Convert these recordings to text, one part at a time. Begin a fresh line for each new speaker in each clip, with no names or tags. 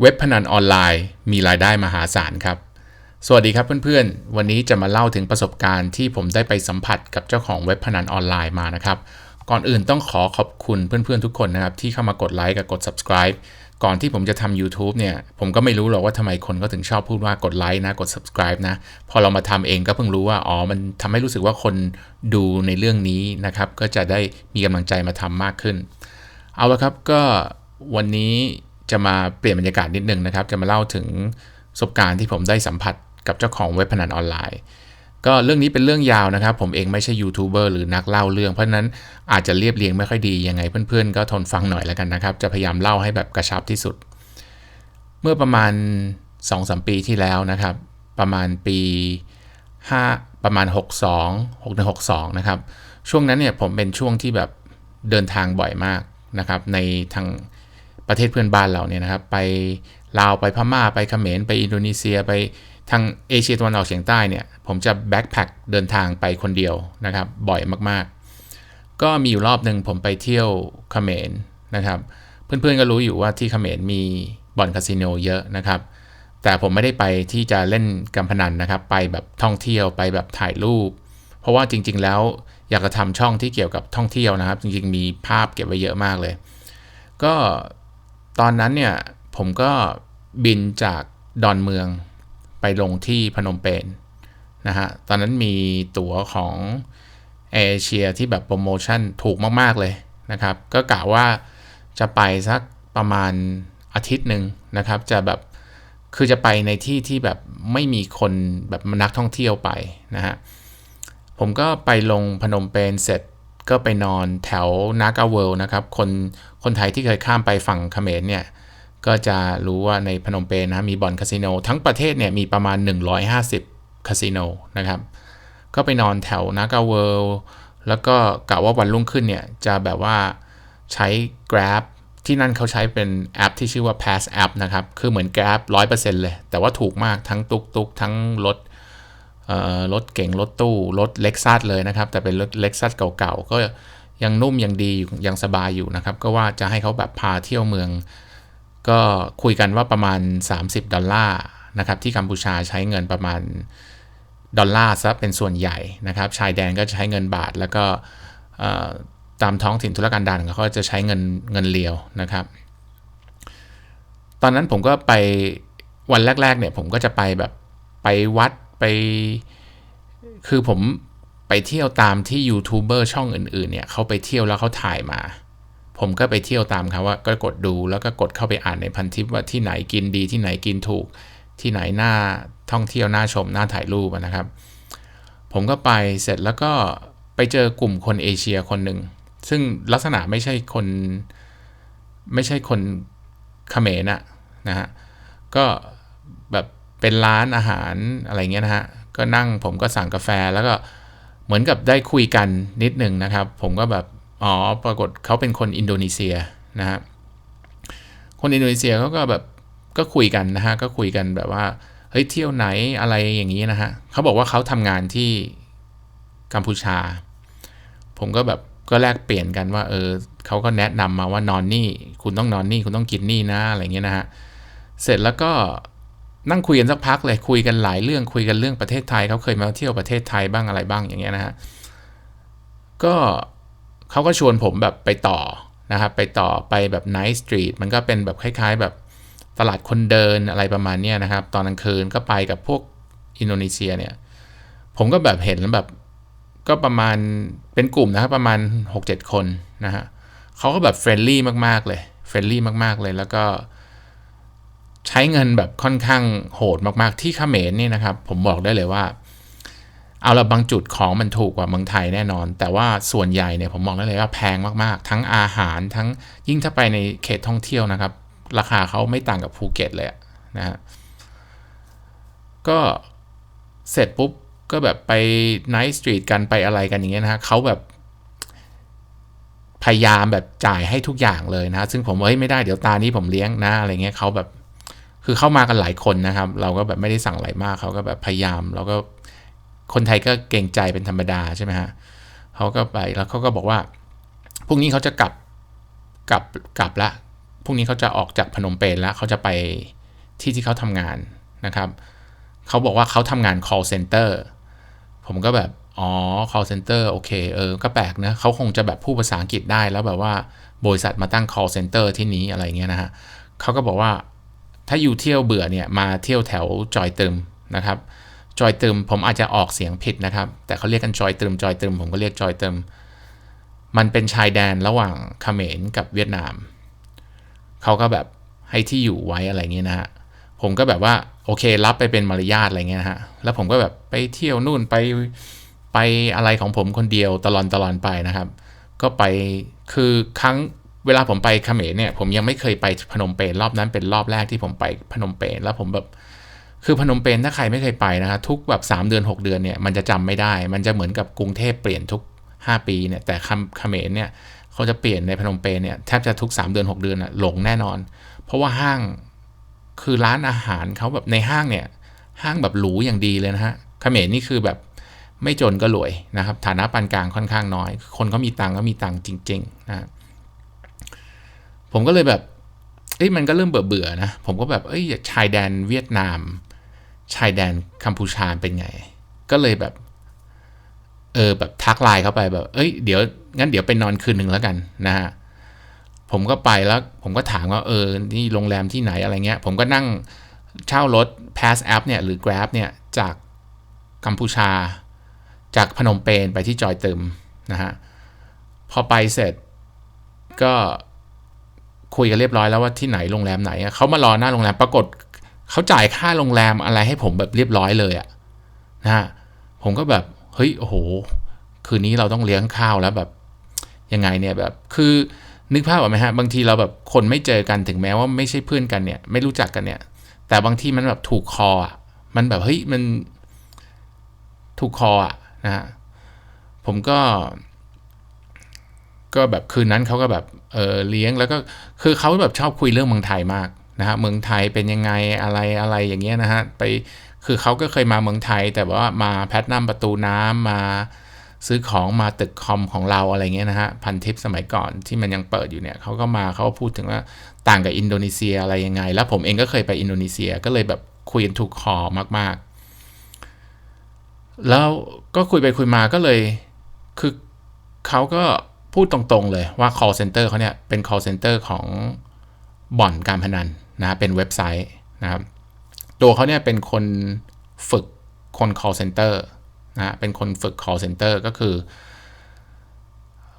เว็บพนันออนไลน์มีรายได้มหาศาลครับ สวัสดีครับเพื่อนๆ วันนี้จะมาเล่าถึงประสบการณ์ที่ผมได้ไปสัมผัสกับเจ้าของเว็บพนันออนไลน์มานะครับ ก่อนอื่นต้องขอขอบคุณเพื่อนๆทุกคนนะครับ ที่เข้ามากดไลค์กับกด subscribe ก่อนที่ผมจะทำ YouTube เนี่ย ผมก็ไม่รู้หรอกว่าทำไมคนก็ถึงชอบพูดว่ากดไลค์นะ กด subscribe นะ พอเรามาทำเองก็เพิ่งรู้ว่า อ๋อ มันทำให้รู้สึกว่าคนดูในเรื่องนี้นะครับ ก็จะได้มีกำลังใจมาทำมากขึ้น เอาละครับก็วันนี้ จะมาเปลี่ยนบรรยากาศนิดนึงนะครับ จะมาเล่าถึงประสบการณ์ที่ผมได้สัมผัสกับเจ้าของเว็บพนันออนไลน์ ก็เรื่องนี้เป็นเรื่องยาวนะครับ ผมเองไม่ใช่ยูทูบเบอร์หรือนักเล่าเรื่อง เพราะนั้นอาจจะเรียบเรียงไม่ค่อยดียังไงเพื่อนๆ ก็ทนฟังหน่อยแล้วกันนะครับ จะพยายามเล่าให้แบบกระชับที่สุด เมื่อประมาณ 2-3 ปีที่แล้วนะครับ ประมาณปี 5 ประมาณ 62 6 62 นะครับ ช่วงนั้นเนี่ยผมเป็นช่วงที่แบบเดินทางบ่อยมากนะครับในทาง ประเทศเพื่อนบ้านเราเนี่ยนะครับ ไปลาวไปพม่าไปเขมรไปอินโดนีเซียไปทางเอเชียตะวันออกเฉียงใต้เนี่ยผมจะแบ็คแพคเดินทางไปคนเดียวนะครับ บ่อยมากๆ ก็มีอยู่รอบหนึ่งผมไปเที่ยวเขมรนะครับ เพื่อนๆก็รู้อยู่ว่าที่เขมรมีบ่อนคาสิโนเยอะนะครับ แต่ผมไม่ได้ไปที่จะเล่นการพนันนะครับ ไปแบบท่องเที่ยวไปแบบถ่ายรูป เพราะว่าจริง ๆ แล้วอยากจะทำช่องที่เกี่ยวกับท่องเที่ยวนะครับ จริงๆ มีภาพเก็บไว้เยอะมากเลย ก็ ตอนนั้นเนี่ยผมก็บินจากดอนเมืองไปลงที่พนมเปญนะฮะ ตอนนั้นมีตั๋วของเอเชียที่แบบโปรโมชั่นถูกมาก ๆ เลยนะครับ ก็กะว่าจะไปสักประมาณอาทิตย์หนึ่งนะครับ จะแบบคือจะไปในที่ที่แบบไม่มีคนแบบนักท่องเที่ยวไปนะฮะ ผมก็ไปลงพนมเปญเสร็จ ก็ไปนอนแถวนากาเวิลนะครับ คนคนไทยที่เคยข้ามไปฝั่งเขมรเนี่ย ก็จะรู้ว่าในพนมเปญนะมีบ่อนคาสิโน ทั้งประเทศเนี่ยมีประมาณ 150 คาสิโนนะครับ ก็ไปนอนแถวนากาเวิลแล้วก็กะว่าวันรุ่งขึ้นเนี่ย จะแบบว่าใช้ Grab ที่นั่นเขาใช้เป็นแอปที่ชื่อว่า Pass App นะครับ คือเหมือน Grab 100%เลย แต่ว่าถูกมากทั้งตุกตุกทั้งรถ รถเก่งรถตู้ รถเล็กซัสเลยนะครับ แต่เป็นรถเล็กซัสเก่าๆ ก็ยังนุ่มยังดียังสบายอยู่นะครับ ก็ว่าจะให้เขาแบบพาเที่ยวเมือง ก็คุยกันว่าประมาณ 30 ดอลลาร์นะครับ ที่กัมพูชาใช้เงินประมาณดอลลาร์ซะเป็นส่วนใหญ่นะครับ ชายแดนก็ใช้เงินบาท แล้วก็ตามท้องถิ่นธุรกันดารเขาจะใช้เงินเงินเลียวนะครับ ตอนนั้นผมก็ไปวันแรกๆเนี่ยผมก็จะไปแบบไปวัด ไป คือผมไปเที่ยวตามที่ยูทูบเบอร์ช่องอื่นๆเนี่ยเขาไปเที่ยวแล้วเขาถ่ายมา ผมก็ไปเที่ยวตามเขาว่าก็กดดูแล้วก็กดเข้าไปอ่านในพันทิปว่าที่ไหนกินดีที่ไหนกินถูก ที่ไหนหน้าท่องเที่ยวหน้าชมหน้าถ่ายรูปนะครับ ผมก็ไปเสร็จแล้วก็ไปเจอกลุ่มคนเอเชียคนหนึ่งซึ่งลักษณะไม่ใช่คน ไม่ใช่คนเขมรนะนะฮะก็แบบ เป็นร้านอาหารอะไรเงี้ยนะฮะ ก็นั่งผมก็สั่งกาแฟแล้วก็เหมือนกับได้คุยกันนิดหนึ่งนะครับ ผมก็แบบอ๋อปรากฏเขาเป็นคนอินโดนีเซียนะฮะคนอินโดนีเซียเขาก็แบบก็คุยกันนะฮะก็คุยกันแบบว่าเฮ้ยเที่ยวไหนอะไรอย่างนี้นะฮะเขาบอกว่าเขาทำงานที่กัมพูชา ผมก็แบบก็แลกเปลี่ยนกันว่าเออเขาก็แนะนำมาว่านอนนี่ คุณต้องนอนนี่คุณต้องกินนี่นะอะไรเงี้ยนะฮะเสร็จแล้วก็ นั่งคุยกันสักพักเลยคุยกันหลายเรื่องคุยกันเรื่องประเทศไทยเขาเคยมาเที่ยวประเทศไทยบ้างอะไรบ้างอย่างเงี้ยนะฮะก็เขาก็ชวนผมแบบไปต่อนะครับไปต่อไปแบบไนท์สตรีทมันก็เป็นแบบคล้าย ๆ แบบตลาดคนเดินอะไรประมาณนี้นะครับ ตอนกลางคืนก็ไปกับพวกอินโดนีเซียเนี่ย ผมก็แบบเห็นแล้วแบบก็ประมาณเป็นกลุ่มนะครับประมาณ 6-7 คนนะฮะเขาก็แบบเฟรนลี่มากๆเลยเฟรนลี่มากๆเลยแล้วก็ ใช้เงินแบบค่อนข้างโหดมากๆที่เขมรนี่นะครับ ผมบอกได้เลยว่า เอาละบางจุดของมันถูกกว่าเมืองไทยแน่นอน แต่ว่าส่วนใหญ่เนี่ยผมมองได้เลยว่าแพงมากๆ ทั้งอาหารทั้งยิ่งถ้าไปในเขตท่องเที่ยวนะครับ ราคาเขาไม่ต่างกับภูเก็ตเลยนะฮะก็เสร็จปุ๊บก็แบบไปไนท์สตรีทกันไปอะไรกันอย่างเงี้ยนะฮะเขาแบบพยายามแบบจ่ายให้ทุกอย่างเลยนะ ซึ่งผมเฮ้ยไม่ได้เดี๋ยวตานี้ผมเลี้ยงนะอะไรเงี้ยเขาแบบ คือเข้ามากันหลายคนนะครับ เราก็แบบไม่ได้สั่งอะไรมากเขาก็แบบพยายามเราก็คนไทยก็เกรงใจเป็นธรรมดาใช่ไหมฮะเขาก็ไปแล้วเขาก็บอกว่าพรุ่งนี้เขาจะกลับกลับกลับละพรุ่งนี้เขาจะออกจากพนมเปญแล้วเขาจะไปที่ที่เขาทำงานนะครับเขาบอกว่าเขาทำงาน call center ผมก็แบบอ๋อ call center โอเคเออก็แปลกนะเขาคงจะแบบพูดภาษาอังกฤษได้แล้วแบบว่าบริษัทมาตั้ง call center ที่นี้อะไรเงี้ยนะฮะเขาก็บอกว่า ถ้าอยู่เที่ยวเบื่อเนี่ยมาเที่ยวแถวจอยตึมนะครับจอยตึมผมอาจจะออกเสียงผิดนะครับ แต่เขาเรียกกันจอยตึมจอยตึมผมก็เรียกจอยตึมมันเป็นชายแดนระหว่างเขมรกับเวียดนามเขาก็แบบให้ที่อยู่ไว้อะไรเงี้ยนะฮะผมก็แบบว่าโอเครับไปเป็นมารยาทอะไรเงี้ยนะฮะแล้วผมก็แบบไปเที่ยวนู่นไปไปอะไรของผมคนเดียวตลอนตลอนไปนะครับ ก็ไปคือครั้ง เวลาผมไปเขมรเนี่ย ผมยังไม่เคยไปพนมเปญรอบนั้นเป็นรอบแรกที่ผมไปพนมเปญแล้วผมแบบคือพนมเปญถ้าใครไม่เคยไปนะฮะทุกแบบ 3 เดือน 6 เดือนเนี่ยมันจะจำไม่ได้ มันจะเหมือนกับกรุงเทพเปลี่ยนทุก 5 ปีเนี่ยแต่เขมรเนี่ยเขาจะเปลี่ยนในพนมเปญเนี่ยแทบจะทุก 3 เดือน 6 เดือนอะหลงแน่นอน เพราะว่าห้างคือร้านอาหารเขาแบบในห้างเนี่ยห้างแบบหรูอย่างดีเลยนะฮะเขมรนี่คือแบบไม่จนก็รวยนะครับฐานะปานกลางค่อนข้างน้อย คนเขามีตังก็มีตังจริงๆนะ ผมก็เลยแบบเอ้ยมันก็เริ่มเบื่อเบื่อนะผมก็แบบเอ้ยชายแดนเวียดนาม ชายแดนกัมพูชาเป็นไง ก็เลยแบบ เออแบบทักไลน์เข้าไปแบบ เอ้ยเดี๋ยวงั้นเดี๋ยวไปนอนคืนหนึ่งแล้วกันนะฮะผมก็ไปแล้ว ผมก็ถามว่าเออนี่โรงแรมที่ไหนอะไรเงี้ย ผมก็นั่งเช่ารถ Pass App เนี่ยหรือ Grab เนี่ยจากกัมพูชา จากพนมเปญไปที่จอยเติมนะฮะพอไปเสร็จก็ คุยกันเรียบร้อยแล้วว่าที่ไหนโรงแรมไหนเขามารอหน้าโรงแรมปรากฏเขาจ่ายค่าโรงแรมอะไรให้ผมแบบเรียบร้อยเลยอะนะฮะผมก็แบบเฮ้ยโอ้โห คืนนี้เราต้องเลี้ยงข้าวแล้วแบบยังไงเนี่ยแบบคือนึกภาพออกไหมฮะบางทีเราแบบคนไม่เจอกันถึงแม้ว่าไม่ใช่เพื่อนกันเนี่ย ไม่รู้จักกันเนี่ย แต่บางทีมันแบบถูกคออะมันแบบเฮ้ยมันถูกคออะนะฮะผมก็ ก็แบบคืนนั้นเขาก็แบบเออเลี้ยงแล้วก็คือเขาแบบชอบคุยเรื่องเมืองไทยมากนะฮะเมืองไทยเป็นยังไงอะไรอะไรอย่างเงี้ยนะฮะไปคือเขาก็เคยมาเมืองไทย แต่ว่ามาแพทนัมประตูน้ำมาซื้อของมาตึกคอมของเราอะไรเงี้ยนะฮะพันทิปสมัยก่อนที่มันยังเปิดอยู่เนี่ยเขาก็มาเขาก็พูดถึงว่าต่างกับอินโดนีเซียอะไรยังไง แล้วผมเองก็เคยไปอินโดนีเซียก็เลยแบบคุยกันถูกคอมากๆ แล้วก็คุยไปคุยมาก็เลยคือเขาก็ พูดตรงๆเลยว่า call center เขาเนี่ยเป็น call center ของบ่อนการพนันนะเป็นเว็บไซต์นะครับตัวเขาเนี่ยเป็นคนฝึกคน call center นะเป็นคนฝึก call center ก็คือ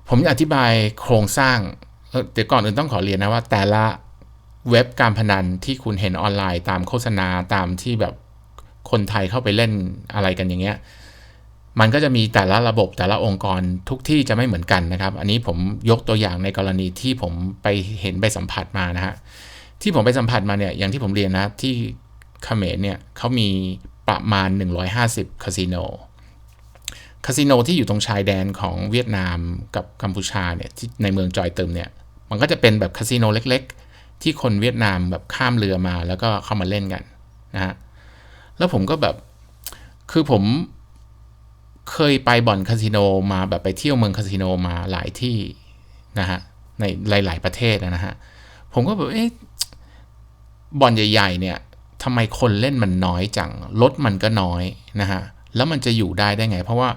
ผมจะอธิบายโครงสร้างเดี๋ยวก่อนอื่นต้องขอเรียนนะว่า แต่ละเว็บการพนันที่คุณเห็นออนไลน์ตามโฆษณาตามที่แบบคนไทยเข้าไปเล่นอะไรกันอย่างเงี้ย มันก็จะมีแต่ละระบบแต่ละองค์กรทุกที่จะไม่เหมือนกันนะครับ อันนี้ผมยกตัวอย่างในกรณีที่ผมไปเห็นไปสัมผัสมานะฮะที่ผมไปสัมผัสมาเนี่ยอย่างที่ผมเรียนนะที่เขมรเนี่ยเขามีประมาณ 150 คาสิโนคาสิโนที่อยู่ตรงชายแดนของเวียดนามกับกัมพูชาเนี่ยที่ในเมืองจอยเติมเนี่ยมันก็จะเป็นแบบคาสิโนเล็กๆ ที่คนเวียดนามแบบข้ามเรือมาแล้วก็เข้ามาเล่นกันนะฮะแล้วผมก็แบบคือผม เคยไปบ่อนคาสิโนมาแบบไปเที่ยวเมืองคาสิโนมาหลายที่นะฮะในหลาย ๆประเทศนะฮะผมก็แบบเอ๊ะบ่อนใหญ่ ๆ เนี่ยทำไมคนเล่นมันน้อยจังรถมันก็น้อยนะฮะแล้วมันจะอยู่ได้ได้ไง เพราะว่า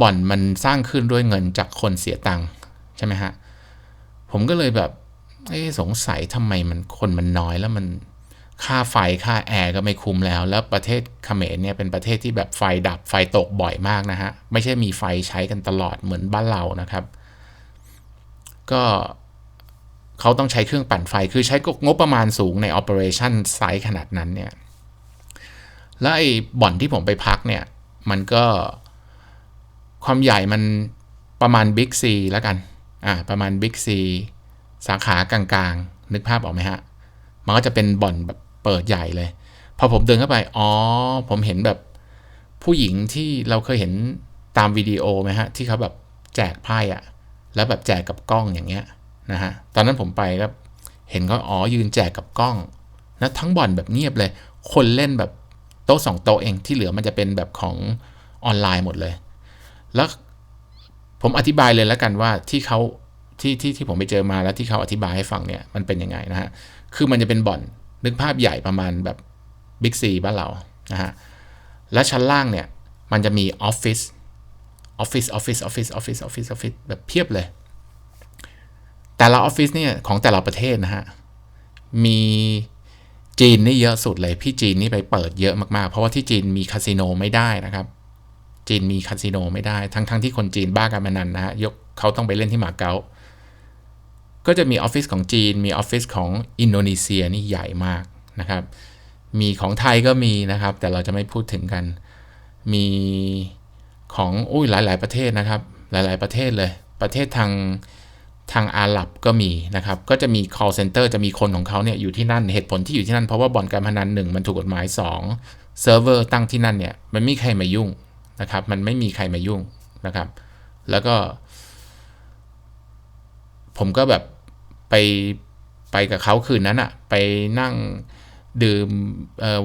บ่อนมันสร้างขึ้นด้วยเงินจากคนเสียตังค์ใช่ไหมฮะผมก็เลยแบบเอ้สงสัยทำไมมันคนมันน้อยแล้วมัน ค่าไฟค่าแอร์ก็ไม่คุ้มแล้ว แล้วประเทศเขมรเนี่ยเป็นประเทศที่แบบไฟดับไฟตกบ่อยมากนะฮะ ไม่ใช่มีไฟใช้กันตลอดเหมือนบ้านเรานะครับ ก็เขาต้องใช้เครื่องปั่นไฟคือใช้งบประมาณสูงใน operation ไซส์ขนาดนั้นเนี่ย แล้วไอ้บ่อนที่ผมไปพักเนี่ย มันก็ความใหญ่มันประมาณบิ๊กซีแล้วกัน อ่า ประมาณบิ๊กซีสาขากลางๆ นึกภาพออกไหมฮะ มันก็จะเป็นบ่อนแบบ เปิดใหญ่เลย พอผมเดินเข้าไป อ๋อ ผมเห็นแบบผู้หญิงที่เราเคยเห็นตามวิดีโอไหมฮะ ที่เขาแบบแจกไพ่อะแล้วแบบแจกกับกล้องอย่างเงี้ยนะฮะ ตอนนั้นผมไปก็เห็นก็อ๋อยืนแจกกับกล้องนะทั้งบ่อนแบบเงียบเลย คนเล่นแบบโต๊ะสองโต๊ะเอง ที่เหลือมันจะเป็นแบบของออนไลน์หมดเลย แล้วผมอธิบายเลยแล้วกันว่าที่เขาที่ที่ที่ผมไปเจอมาแล้วที่เขาอธิบายให้ฟังเนี่ยมันเป็นยังไงนะฮะ คือมันจะเป็นบ่อน นึกภาพใหญ่ประมาณแบบบิ๊กซีบ้านเรานะฮะและชั้นล่างเนี่ย มันจะมีออฟฟิศออฟฟิศออฟฟิศออฟฟิศออฟฟิศออฟฟิศออฟฟิศแบบเพียบเลย แต่ละออฟฟิศเนี่ยของแต่ละประเทศนะฮะ มีจีนนี่เยอะสุดเลย พี่จีนนี่ไปเปิดเยอะมากๆ เพราะว่าที่จีนมีคาสิโนไม่ได้นะครับ จีนมีคาสิโนไม่ได้ ทั้งๆทที่คนจีนบ้าการพนันนะฮะยกเขาต้องไปเล่นที่มาเก๊า ก็จะมีออฟฟิศของจีน มีออฟฟิศของอินโดนีเซียนี่ใหญ่มากนะครับ มีของไทยก็มีนะครับ แต่เราจะไม่พูดถึงกัน มีของอุ้ยหลาย ๆ ประเทศนะครับ หลาย ๆ ประเทศเลย ประเทศทางทางอาหรับก็มีนะครับ ก็จะมี call center จะมีคนของเขาเนี่ยอยู่ที่นั่น เหตุผลที่อยู่ที่นั่นเพราะว่าบ่อนการพนันหนึ่งมันถูกกฎหมาย2เซิร์ฟเวอร์ตั้งที่นั่นเนี่ยมันไม่มีใครมายุ่งนะครับ มันไม่มีใครมายุ่งนะครับ แล้วก็ ผมก็แบบ ไปไปกับเขาคืนนั้นอะไปนั่งดื่ม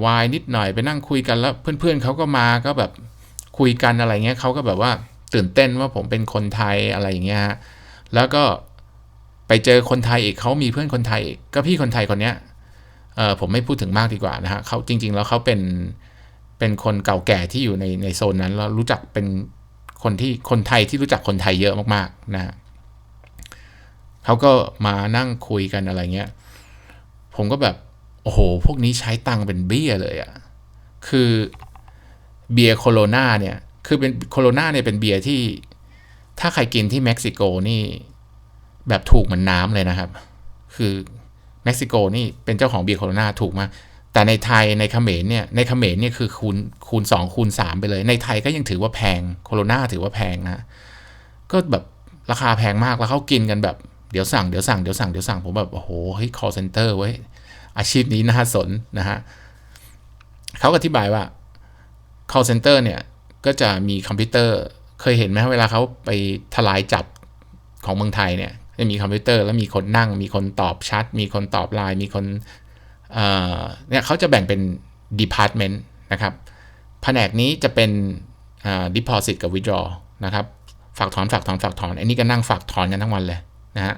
วน์นิดหน่อยไปนั่งคุยกันแล้วเพื่อนๆเขาก็มาก็แบบคุยกันอะไรเงี้ยเขาก็แบบว่าตื่นเต้นว่าผมเป็นคนไทยอะไรอย่างเงี้ยฮะแล้วก็ไปเจอคนไทยอีกเขามีเพื่อนคนไทยอีกก็พี่คนไทยคนเนี้ยเออผมไม่พูดถึงมากดีกว่านะฮะเขาจริง ๆ แล้วเขาเป็นเป็นคนเก่าแก่ที่อยู่ในในโซนนั้นแล้วรู้จักเป็นคนที่คนไทยที่รู้จักคนไทยเยอะมากๆนะฮะ เขาก็มานั่งคุยกันอะไรเงี้ย ผมก็แบบ โอ้โห พวกนี้ใช้ตังเป็นเบี้ยเลยอะคือเบียร์โคโรนาเนี่ย คือเป็นโคโรนาเนี่ยเป็นเบียร์ที่ ถ้าใครกินที่เม็กซิโกนี่ แบบถูกเหมือนน้ำเลยนะครับ คือเม็กซิโกนี่เป็นเจ้าของเบียร์โคโรนาถูกมากแต่ในไทยในเขมรเนี่ยในเขมรเนี่ยคือคูณคูณสองคูณสามไปเลย ในไทยก็ยังถือว่าแพงโคโรนาถือว่าแพงนะ ก็แบบราคาแพงมากแล้วเขากินกันแบบ เดี๋ยวสั่งเดี๋ยวสั่งเดี๋ยวสั่งเดี๋ยวสั่งผมแบบโอ้โหเฮ้ย call center เว้ยอาชีพนี้น่าสนนะฮะเขาอธิบายว่า call center เนี่ย ก็จะมีคอมพิวเตอร์เคยเห็นไหมเวลาเขาไปทลายจับของเมืองไทยเนี่ยจะมีคอมพิวเตอร์แล้วมีคนนั่ง มีคนตอบชัด มีคนตอบไลน์มีคนเอ่อเนี่ยเขาจะแบ่งเป็น department นะครับแผนกนี้จะเป็น deposit กับ withdraw นะครับฝากถอนฝากถอนฝากถอนอันนี้ก็นั่งฝากถอนกันทั้งวันเลย นะฮะ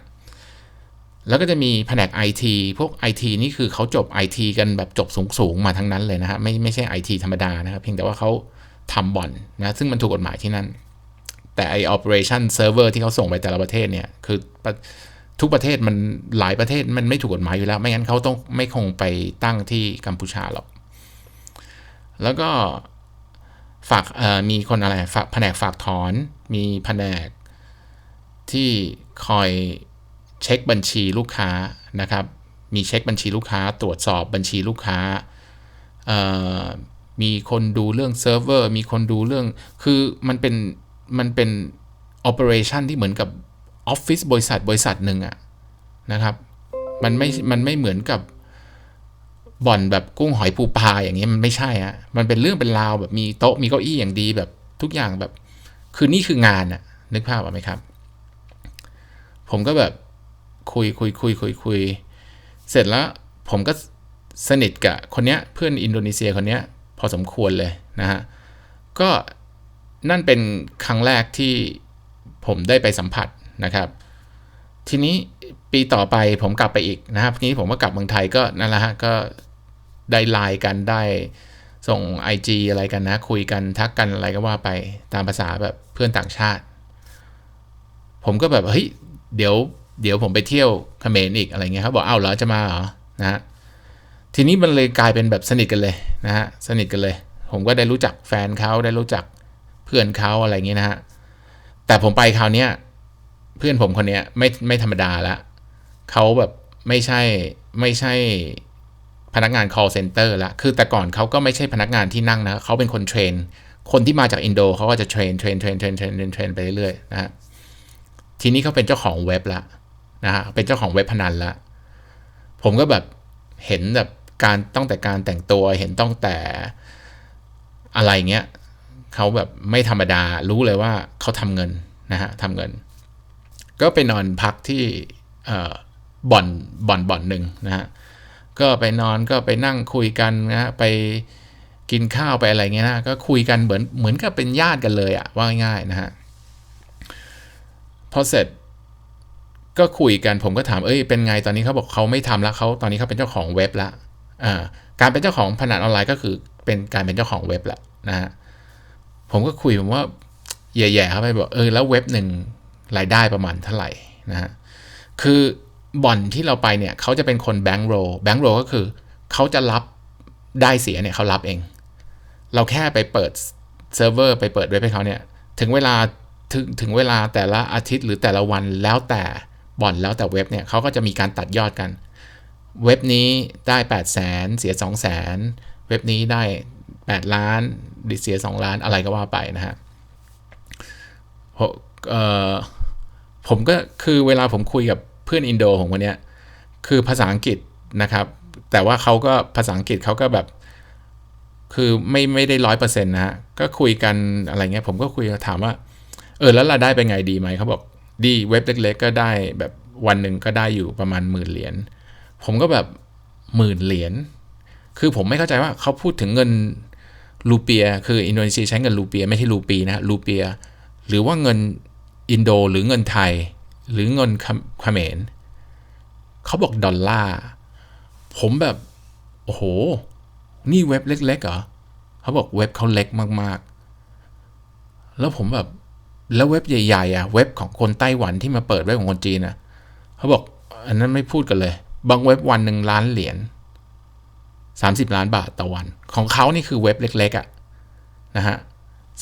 แล้วก็จะมีแผนก IT พวก IT นี่คือเขาจบ IT กันแบบจบสูงๆ มาทั้งนั้นเลยนะฮะไม่ไม่ใช่ IT ธรรมดานะครับเพียงแต่ว่าเขาทำบ่อนนะซึ่งมันถูกกฎหมายที่นั่น แต่ไอ operation server ที่เขาส่งไปแต่ละประเทศเนี่ยคือทุกประเทศมันหลายประเทศมันไม่ถูกกฎหมายอยู่แล้ว ไม่งั้นเขาต้องไม่คงไปตั้งที่กัมพูชาหรอก แล้วก็ฝากมีคนอะไรฝากแผนกฝากถอน มีแผนก ที่คอยเช็คบัญชีลูกค้านะครับ มีเช็คบัญชีลูกค้า ตรวจสอบบัญชีลูกค้า มีคนดูเรื่องเซิร์ฟเวอร์ มีคนดูเรื่อง คือมันเป็น มันเป็น operation ที่เหมือนกับออฟฟิศบริษัทบริษัทหนึ่งอะนะครับ มันไม่ มันไม่เหมือนกับบ่อนแบบกุ้งหอยปูปลาอย่างเงี้ยมันไม่ใช่อะมันเป็นเรื่องเป็นราวแบบมีโต๊ะมีเก้าอี้อย่างดีแบบทุกอย่างแบบ คือนี่คืองานอะนึกภาพออกไหมครับ ผมก็แบบคุยคุยคุยคุยคุยเสร็จแล้วผมก็สนิทกับคนเนี้ยเพื่อนอินโดนีเซียคนเนี้ยพอสมควรเลยนะฮะ ก็นั่นเป็นครั้งแรกที่ผมได้ไปสัมผัสนะครับ ทีนี้ปีต่อไปผมกลับไปอีกนะครับทีนี้ผมก็กลับเมืองไทยก็นั่นแหละฮะก็ได้ไลน์กันได้ส่ง IG อะไรกันนะ คุยกันทักกันอะไรก็ว่าไปตามภาษาแบบเพื่อนต่างชาติ ผมก็แบบเฮ้ย เดี๋ยวเดี๋ยวผมไปเที่ยวเขมรอีกอะไรเงี้ยเขาบอกอ้าวเหรอจะมาเหรอนะฮะทีนี้มันเลยกลายเป็นแบบสนิทกันเลยนะฮะสนิทกันเลย ผมก็ได้รู้จักแฟนเขาได้รู้จักเพื่อนเขาอะไรเงี้ยนะฮะแต่ผมไปคราวเนี้ยเพื่อนผมคนเนี้ยไม่ไม่ธรรมดาละเขาแบบไม่ใช่ไม่ใช่พนักงาน call center ละ คือแต่ก่อนเขาก็ไม่ใช่พนักงานที่นั่งนะ เขาเป็นคนเทรน คนที่มาจากอินโดเขาก็จะเทรน เทรน เทรน เทรน เทรน เทรนไปเรื่อยๆนะฮะ ทีนี้เขาเป็นเจ้าของเว็บละนะฮะเป็นเจ้าของเว็บพนันละผมก็แบบเห็นแบบการตั้งแต่การแต่งตัวเห็นต้องแต่อะไรเงี้ยเขาแบบไม่ธรรมดารู้เลยว่าเขาทำเงินนะฮะทำเงิน ก็ไปนอนพักที่บ่อนบ่อนบ่อนหนึ่งนะฮะก็ไปนอนก็ไปนั่งคุยกันนะฮะไปกินข้าวไปอะไรเงี้ยนะก็คุยกันเหมือนเหมือนกับเป็นญาติกันเลยอะว่าง่ายๆนะฮะ อเสร็จก็คุยกันผมก็ถามเอ้ยเป็นไงตอนนี้เขาบอกเขาไม่ทำแล้วเขาตอนนี้เขาเป็นเจ้าของเว็บละการเป็นเจ้าของพนันออนไลน์ก็คือเป็นการเป็นเจ้าของเว็บละนะฮะผมก็คุยผมว่าแย่ๆเขาไปบอกเออแล้วเว็บหนึ่งรายได้ประมาณเท่าไหร่นะฮะคือบ่อนที่เราไปเนี่ยเขาจะเป็นคนแบงก์โรแบงก์โรก็คือเขาจะรับได้เสียเนี่ยเขารับเอง เราแค่ไปเปิดเซิร์ฟเวอร์ไปเปิดเว็บให้เขาเนี่ยถึงเวลา ถึงถึงเวลาแต่ละอาทิตย์หรือแต่ละวันแล้วแต่บ่อนแล้วแต่เว็บเนี่ยเขาก็จะมีการตัดยอดกัน เว็บนี้ได้ 8 0 0แสนเสีย 2 0 0แสนเว็บนี้ได้ 8 ล้านดิเสีย 2 ล้านอะไรก็ว่าไปนะฮะผมก็คือเวลาผมคุยกับเพื่อนอินโดของคนเนี้ยคือภาษาอังกฤษนะครับ แต่ว่าเขาก็ภาษาอังกฤษเขาก็แบบ คือไม่ไม่ได้ร้อยเปอร์เซ็นต์นะฮะก็คุยกันอะไรเงี้ยผมก็คุยถามว่า เออแล้วรายได้เป็นไงดีไหมเขาบอกดีเว็บเล็ก ๆ ก็ได้แบบวันหนึ่งก็ได้อยู่ประมาณหมื่นเหรียญผมก็แบบหมื่นเหรียญคือผมไม่เข้าใจว่าเขาพูดถึงเงินลูเปีย คืออินโดนีเซียใช้เงินลูเปียไม่ใช่ลูปีนะลูเปีย หรือว่าเงินอินโดหรือเงินไทย หรือเงินเขมรเขาบอกดอลลาร์ผมแบบ โอ้โห นี่เว็บเล็กๆเหรอเขาบอกเว็บเขาเล็กมากๆ แล้วผมแบบ แล้วเว็บใหญ่ๆอะเว็บของคนไต้หวันที่มาเปิดเว็บของคนจีนนะเขาบอกอันนั้นไม่พูดกันเลย บางเว็บวันหนึ่งล้านเหรียญสามสิบล้านบาทต่อวัน ของเขานี่คือเว็บเล็กๆอะนะฮะ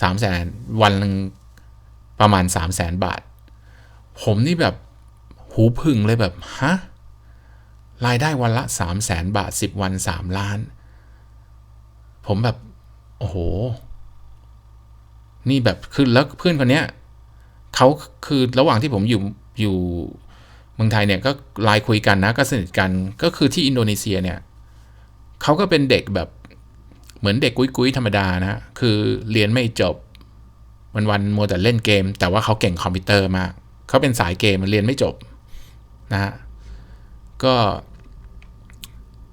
สามแสนวันหนึ่งประมาณสามแสนบาท ผมนี่แบบหูพึ่งเลยแบบ ฮะ รายได้วันละสามแสนบาทสิบวันสามล้าน ผมแบบ โอ้โห นี่แบบคือแล้วเพื่อนคนเนี้ยเขาคือระหว่างที่ผมอยู่อยู่เมืองไทยเนี่ยก็ไลน์คุยกันนะก็สนิทกันก็คือที่อินโดนีเซียเนี่ยเขาก็เป็นเด็กแบบเหมือนเด็กกุ้ยๆธรรมดานะคือเรียนไม่จบวันวันมัวแต่เล่นเกม แต่ว่าเขาเก่งคอมพิวเตอร์มากเขาเป็นสายเกมเรียนไม่จบนะฮะก็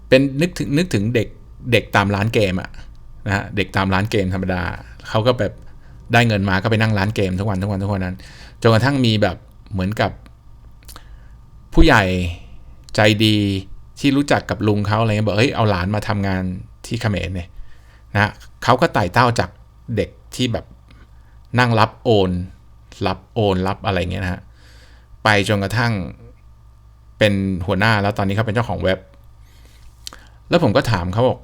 เป็นนึกถึงนึกถึงเด็กเด็กตามร้านเกมอะนะฮะเด็กตามร้านเกมธรรมดาเขาก็แบบ ได้เงินมาก็ไปนั่งร้านเกมทุกวันทุกวันทุกวันนั้นจนกระทั่งมีแบบเหมือนกับ ผู้ใหญ่ใจดีที่รู้จักกับลุงเขาอะไรเงี้ยบอกเฮ้ยเอาหลานมาทำงานที่เขมรเนี่ยนะเขาก็ไต่เต้าจากเด็กที่แบบนั่งรับโอน รับโอนรับอะไรเงี้ยนะฮะไปจนกระทั่งเป็นหัวหน้าแล้วตอนนี้เขาเป็นเจ้าของเว็บ แล้วผมก็ถามเขาบอก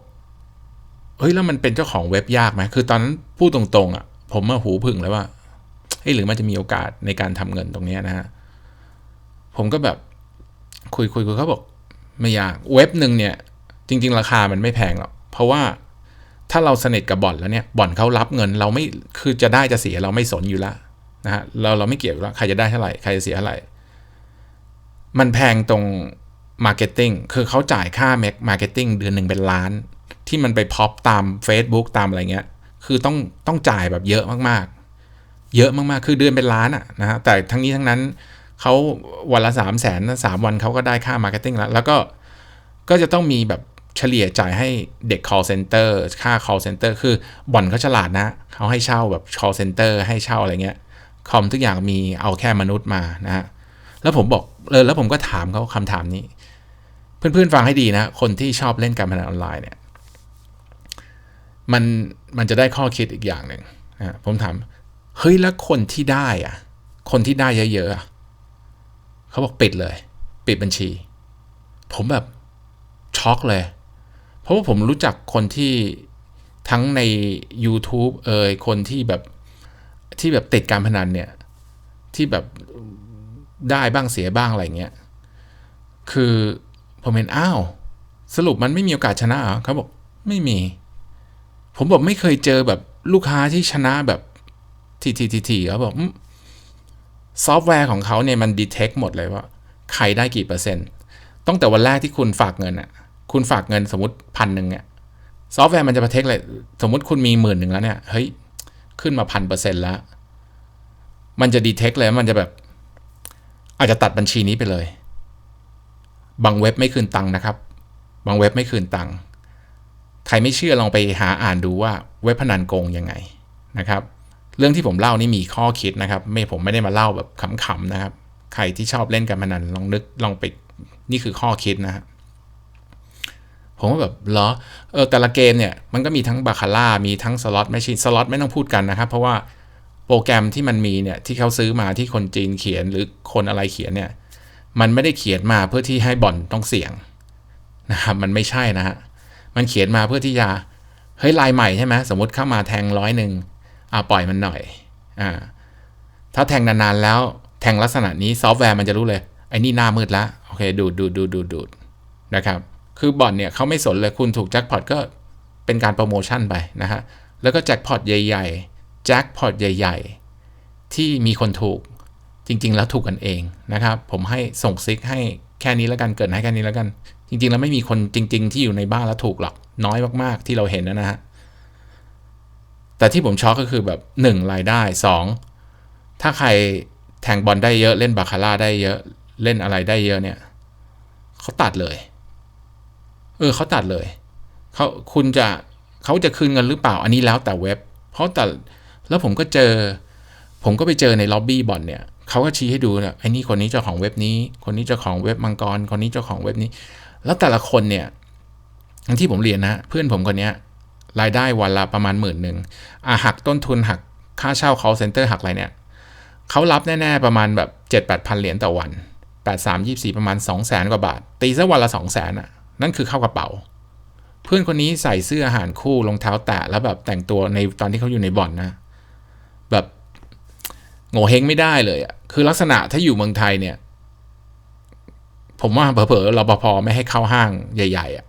เฮ้ยแล้วมันเป็นเจ้าของเว็บยากไหมคือตอนนั้นพูดตรงๆอะ ผมมาหูพึ่งแล้วว่าเฮ้ยหรือมันจะมีโอกาสในการทำเงินตรงนี้นะฮะผมก็แบบคุยคุยคุยเขาบอก ไม่ยากเว็บหนึ่งเนี่ย จริง ๆ ราคามันไม่แพงหรอกเพราะว่าถ้าเราสนิทกับบ่อนแล้วเนี่ยบ่อนเขารับเงินเราไม่คือจะได้จะเสียเราไม่สนอยู่ล้วนะฮะเราเราไม่เกี่ยวแล้วใครจะได้เท่าไหร่ใครจะเสียเท่าไหร่มันแพงตรงมาร์เก็ตติ้งคือเขาจ่ายค่าแม็กมาร์เก็ตติ้งเดือนหนึ่งเป็นล้าน ที่มันไปพอปตาม Facebook ตามอะไรเงี้ย คือต้องต้องจ่ายแบบเยอะมากๆ เยอะมากๆ คือเดือนเป็นล้านอะนะฮะแต่ทั้งนี้ทั้งนั้นเขาวันละสามแสนสามวันเขาก็ได้ค่ามาร์เก็ตติ้งแล้วแล้วก็ก็จะต้องมีแบบเฉลี่ยจ่ายให้เด็ก call center ค่า call center คือบ่อนเขาฉลาดนะเขาให้เช่าแบบ call center ให้เช่าอะไรเงี้ยคอมทุกอย่างมีเอาแค่มนุษย์มานะฮะแล้วผมบอกเออแล้วผมก็ถามเขาคำถามนี้ เพื่อนๆฟังให้ดีนะ คนที่ชอบเล่นการพนันออนไลน์เนี่ย มันมันจะได้ข้อคิดอีกอย่างหนึ่งนะผมถามเฮ้ยแล้วคนที่ได้อะคนที่ได้เยอะๆเขาบอกปิดเลย ปิดบัญชี ผมแบบช็อกเลย เพราะว่าผมรู้จักคนที่ทั้งใน YouTube เอ่ยคนที่แบบที่แบบติดการพนันเนี่ย ที่แบบได้บ้างเสียบ้างอะไรเงี้ย คือผมเห็นอ้าว สรุปมันไม่มีโอกาสชนะเหรอเขาบอกไม่มี ผมบอกไม่เคยเจอแบบลูกค้าที่ชนะแบบทีทีทีทีเขาบอกซอฟต์แวร์ของเขาเนี่ยมันดีเทคหมดเลยว่า ใครได้กี่เปอร์เซ็นต์ตั้งแต่วันแรกที่คุณฝากเงินอะ คุณฝากเงินสมมติพันหนึ่งเนี่ยซอฟต์แวร์มันจะประเทคเลยสมมติคุณมีหมื่นหนึ่งแล้วเนี่ยเฮ้ยขึ้นมาพันเปอร์เซ็นต์แล้ว มันจะดีเทคเลยมันจะแบบ อาจจะตัดบัญชีนี้ไปเลย บางเว็บไม่คืนตังค์นะครับ บางเว็บไม่คืนตังค์ ใครไม่เชื่อลองไปหาอ่านดูว่าเว็บพนันโกงยังไงนะครับ เรื่องที่ผมเล่านี่มีข้อคิดนะครับ ไม่ผมไม่ได้มาเล่าแบบขำๆนะครับ ใครที่ชอบเล่นการพนันลองนึกลองไปนี่คือข้อคิดนะฮะผมว่าแบบเหรอเออแต่ละเกมเนี่ยมันก็มีทั้งบาคาร่ามีทั้งสล็อตไม่ใช่สล็อตไม่ต้องพูดกันนะครับ เพราะว่าโปรแกรมที่มันมีเนี่ยที่เขาซื้อมาที่คนจีนเขียนหรือคนอะไรเขียนเนี่ยมันไม่ได้เขียนมาเพื่อที่ให้บ่อนต้องเสี่ยงนะครับมันไม่ใช่นะฮะ มันเขียนมาเพื่อที่จะเฮ้ยลายใหม่ใช่ไหมสมมติเข้ามาแทงร้อยหนึ่งอ่าปล่อยมันหน่อยอ่าถ้าแทงนานๆแล้วแทงลักษณะนี้ซอฟต์แวร์มันจะรู้เลยไอ้นี่หน้ามืดละโอเคดูดดูดดูดดูดดูดนะครับคือบอนเนี่ยเขาไม่สนเลยคุณถูกแจ็คพอตก็เป็นการโปรโมชั่นไปนะฮะแล้วก็แจ็คพอตใหญ่ๆแจ็คพอตใหญ่ ๆ ที่มีคนถูกจริง ๆ แล้วถูกกันเองนะครับ ผมให้ส่งซิกให้แค่นี้แล้วกันเกิดให้แค่นี้แล้วกัน จริงๆ แล้วไม่มีคนจริง ๆ ที่อยู่ในบ้านแล้วถูกหรอกน้อยมากๆ ที่เราเห็นนะฮะ แต่ที่ผมช็อกก็คือแบบ 1 รายได้ 2 ถ้าใครแทงบอลได้เยอะเล่นบาคาร่าได้เยอะเล่นอะไรได้เยอะเนี่ยเขาตัดเลย เออเขาตัดเลยเขาคุณจะเขาจะคืนเงินหรือเปล่าอันนี้แล้วแต่เว็บ เพราะแต่แล้วผมก็เจอ ผมก็ไปเจอในล็อบบี้บอลเนี่ยเขาก็ชี้ให้ดูเนี่ยไอ้นี่คนนี้เจ้าของเว็บนี้ คนนี้เจ้าของเว็บมังกร คนนี้เจ้าของเว็บนี้ แล้วแต่ละคนเนี่ยที่ผมเรียนนะ เพื่อนผมคนนี้รายได้วันละประมาณหมื่นหนึ่งอาหักต้นทุนหักค่าเช่า call center หักอะไรเนี่ยเขารับแน่ๆประมาณแบบเจ็ดแปดพันเหรียญต่อวันแปดสามยี่สี่ประมาณสองแสนกว่าบาท ตีซะวันละสองแสนอะนั่นคือเข้ากระเป๋า เพื่อนคนนี้ใส่เสื้ออาหารคู่รองเท้าแตะแล้วแบบแต่งตัวในตอนที่เขาอยู่ในบ่อนนะ แบบโง่เฮงไม่ได้เลยอะคือลักษณะถ้าอยู่เมืองไทยเนี่ย ผมว่าเผลอๆรปภไม่ให้เข้าห้างใหญ่ ๆอะ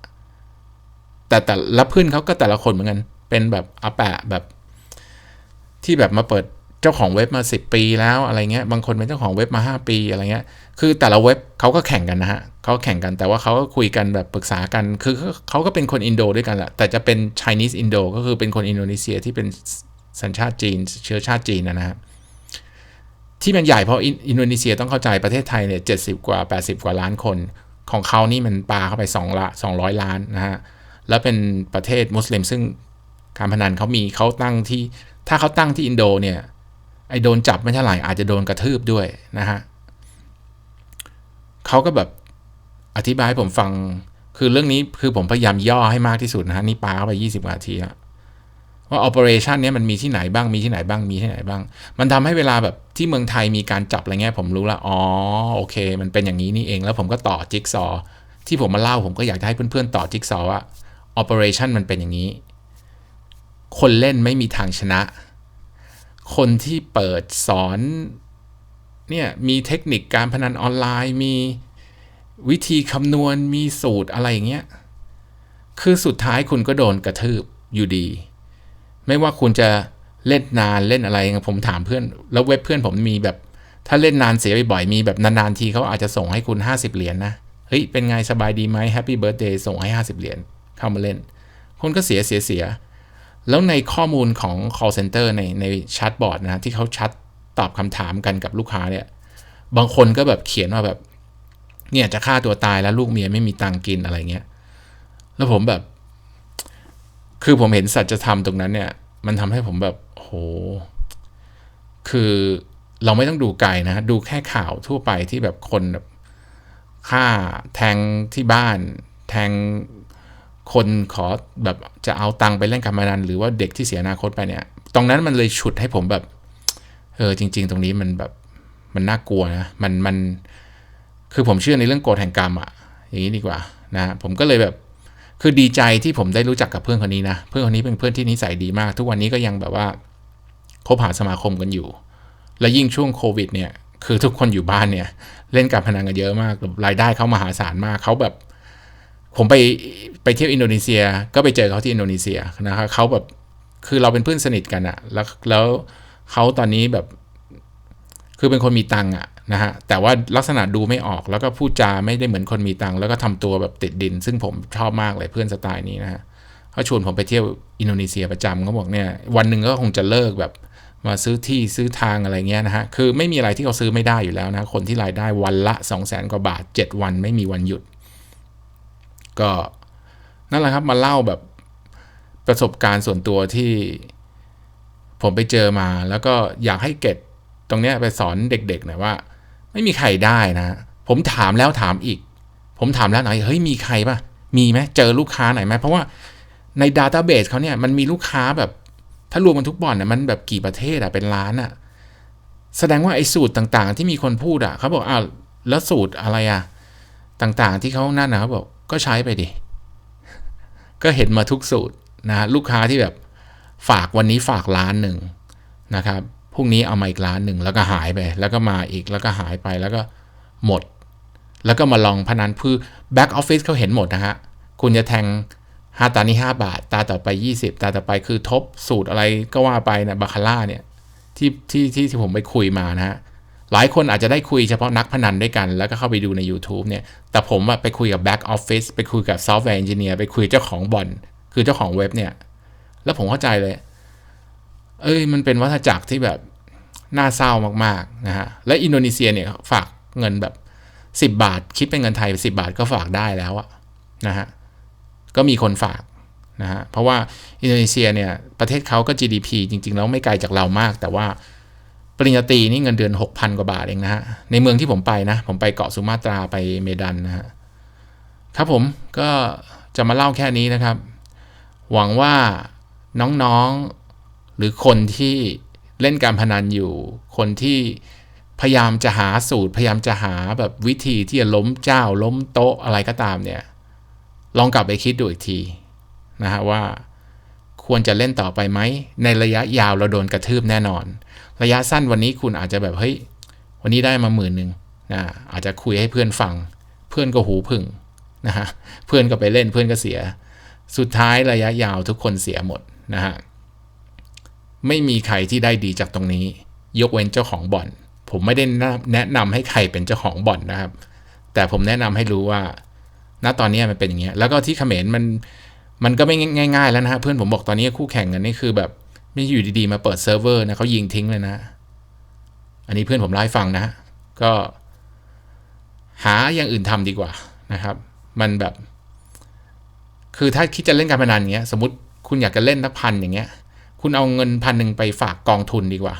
แต่แต่ละเพื่อนเขาก็แต่ละคนเหมือนกัน เป็นแบบอาแปะแบบ ที่แบบมาเปิดเจ้าของเว็บมาสิบปีแล้วอะไรเงี้ยบางคนเป็นเจ้าของเว็บมาห้าปีอะไรเงี้ย คือแต่ละเว็บเขาก็แข่งกันนะฮะเขาแข่งกันแต่ว่าเขาก็คุยกันแบบปรึกษากัน คือเขาก็เป็นคนอินโดด้วยกันแหละแต่จะเป็น Chinese อินโดก็คือเป็นคนอินโดนีเซียที่เป็นสัญชาติจีน เชื้อชาติจีนนะฮะ ที่มันใหญ่เพราะอินโดนีเซียต้องเข้าใจประเทศไทยเนี่ยเจ็ดสิบกว่า 80 กว่าล้านคน ของเขานี่มันปาเข้าไป2ละ200 ล้านนะฮะ แล้วเป็นประเทศมุสลิมซึ่งการพนันเขามีเขาตั้งที่ถ้าเขาตั้งที่อินโดเนี่ยไอโดนจับไม่เท่าไหร่อาจจะโดนกระทืบด้วยนะฮะเขาก็แบบอธิบายให้ผมฟังคือเรื่องนี้คือผมพยายามย่อให้มากที่สุดนะฮะนี่ปาเข้าไป 20นาทีแล้ว ว่า operation เนี้ยมันมีที่ไหนบ้างมีที่ไหนบ้างมีที่ไหนบ้าง มันทำให้เวลาแบบที่เมืองไทยมีการจับอะไรเงี้ยผมรู้ละอ๋อโอเค มันเป็นอย่างนี้นี่เองแล้วผมก็ต่อจิ๊กซอที่ผมมาเล่าผมก็อยากให้เพื่อนๆต่อจิ๊กซอว่า operation มันเป็นอย่างนี้ คนเล่นไม่มีทางชนะ คนที่เปิดสอนเนี่ยมีเทคนิคการพนันออนไลน์มีวิธีคำนวณมีสูตรอะไรอย่างเงี้ย คือสุดท้ายคุณก็โดนกระทืบอยู่ดี ไม่ว่าคุณจะเล่นนานเล่นอะไรผมถามเพื่อน แล้วเว็บเพื่อนผมมีแบบ ถ้าเล่นนานเสียบ่อยๆมีแบบนานๆทีเขาอาจจะส่งให้คุณ 50 เหรียญนนะเฮ้ยเป็นไงสบายดีไหมแฮปปี้เบิร์ดเดย์ส่งให้ 50 เหรียญเข้ามาเล่นคนก็เสียเสียเสีย แล้วในข้อมูลของ call center ในในแชทบอร์ดนะที่เขาชัดตอบคำถามกันกับลูกค้าเนี่ย บางคนก็แบบเขียนว่าแบบ เนี่ยจะฆ่าตัวตายแล้วลูกเมียไม่มีตังกินอะไรเงี้ย แล้วผมแบบ คือผมเห็นสัจธรรมตรงนั้นเนี่ย มันทำให้ผมแบบโห คือเราไม่ต้องดูไกลนะ ดูแค่ข่าวทั่วไปที่แบบคนแบบฆ่าแทงที่บ้าน แทงคนขอแบบจะเอาตังไปเล่นการพนันหรือว่าเด็กที่เสียอนาคตไปเนี่ย ตรงนั้นมันเลยฉุดให้ผมแบบเออจริง ๆ ตรงนี้มันแบบมันน่ากลัวนะมันมันคือผมเชื่อในเรื่องกฎแห่งกรรมอะอย่างนี้ดีกว่านะผมก็เลยแบบ คือดีใจที่ผมได้รู้จักกับเพื่อนคนนี้นะ เพื่อนคนนี้เป็นเพื่อนที่นิสัยดีมาก ทุกวันนี้ก็ยังแบบว่าคบหาสมาคมกันอยู่ และยิ่งช่วงโควิดเนี่ยคือทุกคนอยู่บ้านเนี่ย เล่นการพนันกันเยอะมากรายได้เขามหาศาลมากเขาแบบ ผมไปไปเที่ยวอินโดนีเซีย ก็ไปเจอเขาที่อินโดนีเซียนะครับเขาแบบคือเราเป็นเพื่อนสนิทกันอะแล้วแล้วเขาตอนนี้แบบ คือเป็นคนมีตังอะ นะฮะแต่ว่าลักษณะดูไม่ออกแล้วก็พูดจาไม่ได้เหมือนคนมีตังค์แล้วก็ทำตัวแบบติดดิน ซึ่งผมชอบมากเลยเพื่อนสไตล์นี้นะฮะเขาชวนผมไปเที่ยวอินโดนีเซียประจำเขาบอกเนี่ยวันหนึ่งก็คงจะเลิกแบบมาซื้อที่ซื้อทางอะไรเงี้ยนะฮะคือไม่มีอะไรที่เขาซื้อไม่ได้อยู่แล้วนะคนที่รายได้วันละ 2 0 0แสนกว่าบาท 7 วันไม่มีวันหยุด ก็นั่นแหละครับมาเล่าแบบประสบการณ์ส่วนตัวที่ผมไปเจอมา แล้วก็อยากให้เก็ตตรงเนี้ยไปสอนเด็กๆหน่อยว่า ไม่มีใครได้นะ ผมถามแล้วถามอีก ผมถามแล้วไหนเฮ้ยมีใครปะมีไหมเจอลูกค้าไหนไหมเพราะว่าในดัตต้าเบสเขาเนี่ยมันมีลูกค้าแบบถ้ารวมกันทุกบ่อนเนี่ยมันแบบกี่ประเทศอะเป็นล้านอะแสดงว่าไอ้สูตรต่างๆ ที่มีคนพูดอะเขาบอกอ้าวแล้วสูตรอะไรอะต่างๆ ที่เขานั่นนะเขาบอกก็ใช้ไปดิ ก็เห็นมาทุกสูตรนะลูกค้าที่แบบฝากวันนี้ฝากล้านหนึ่งนะครับ พรุ่งนี้เอามาอีกล้านหนึ่งแล้วก็หายไป แล้วก็มาอีกแล้วก็หายไปแล้วก็หมด แล้วก็มาลองพนันพือแบ็กออฟฟิศเขาเห็นหมดนะฮะ คุณจะแทงห้าตานี้5บาท ตาต่อไป 20 ตาต่อไปคือทบสูตรอะไรก็ว่าไปนะบาคาร่าเนี่ยที่ที่ที่ที่ผมไปคุยมานะฮะหลายคนอาจจะได้คุยเฉพาะนักพนันด้วยกัน แล้วก็เข้าไปดูใน YouTube เนี่ย แต่ผมอะไปคุยกับแบ็กออฟฟิศไปคุยกับซอฟต์แวร์เอนจิเนียร์ไปคุยเจ้าของบ่อน คือเจ้าของเว็บเนี่ย แล้วผมเข้าใจเลย เอ้ยมันเป็นวัฏจักรที่แบบน่าเศร้ามากๆนะฮะและอินโดนีเซียเนี่ยฝากเงินแบบ 10 บาท คิดเป็นเงินไทย 10 บาทก็ฝากได้แล้วอะนะฮะก็มีคนฝากนะฮะเพราะว่าอินโดนีเซียเนี่ยประเทศเขาก็ GDP จริง ๆ แล้วไม่ไกลจากเรามาก แต่ว่าปริญญาตรีนี่เงินเดือน 6,000 กว่าบาทเองนะฮะในเมืองที่ผมไปนะ ผมไปเกาะสุมาตราไปเมดันนะฮะครับผมก็จะมาเล่าแค่นี้นะครับ หวังว่าน้องๆ หรือคนที่เล่นการพนันอยู่ คนที่พยายามจะหาสูตร พยายามจะหาแบบวิธีที่จะล้มเจ้า ล้มโต๊ะอะไรก็ตามเนี่ยลองกลับไปคิดดูอีกทีนะฮะว่าควรจะเล่นต่อไปไหม ในระยะยาวเราโดนกระทืบแน่นอน ระยะสั้นวันนี้คุณอาจจะแบบเฮ้ยวันนี้ได้มาหมื่นหนึ่งนะอาจจะคุยให้เพื่อนฟัง เพื่อนก็หูพึ่งนะฮะเพื่อนก็ไปเล่นเพื่อนก็เสีย สุดท้ายระยะยาวทุกคนเสียหมดนะฮะ ไม่มีใครที่ได้ดีจากตรงนี้ ยกเว้นเจ้าของบ่อน ผมไม่ได้แนะนำให้ใครเป็นเจ้าของบ่อนนะครับ แต่ผมแนะนำให้รู้ว่า ณตอนนี้มันเป็นอย่างเงี้ยแล้วก็ที่เขมรมันมันก็ไม่ง่ายๆแล้วนะฮะเพื่อนผมบอกตอนนี้คู่แข่งกันนี่คือแบบไม่อยู่ดีๆมาเปิดเซิร์ฟเวอร์นะเขายิงทิ้งเลยนะ อันนี้เพื่อนผมเล่าให้ฟังนะ ก็หาอย่างอื่นทำดีกว่านะครับ มันแบบ คือถ้าคิดจะเล่นการพนันอย่างเงี้ย สมมติคุณอยากจะเล่นนักพันอย่างเงี้ย คุณเอาเงินพันหนึ่งไปฝากกองทุนดีกว่า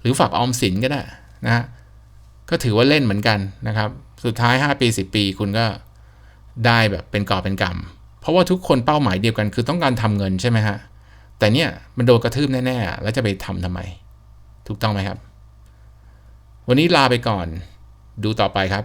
หรือฝากออมสินก็ได้นะฮะก็ถือว่าเล่นเหมือนกันนะครับ สุดท้าย 5 ปี 10 ปี คุณก็ได้แบบเป็นกอบเป็นกำเพราะว่าทุกคนเป้าหมายเดียวกันคือต้องการทำเงินใช่ไหมฮะแต่เนี่ยมันโดนกระทืบแน่ๆ แล้วจะไปทำทำไม ถูกต้องไหมครับ วันนี้ลาไปก่อน ดูต่อไปครับ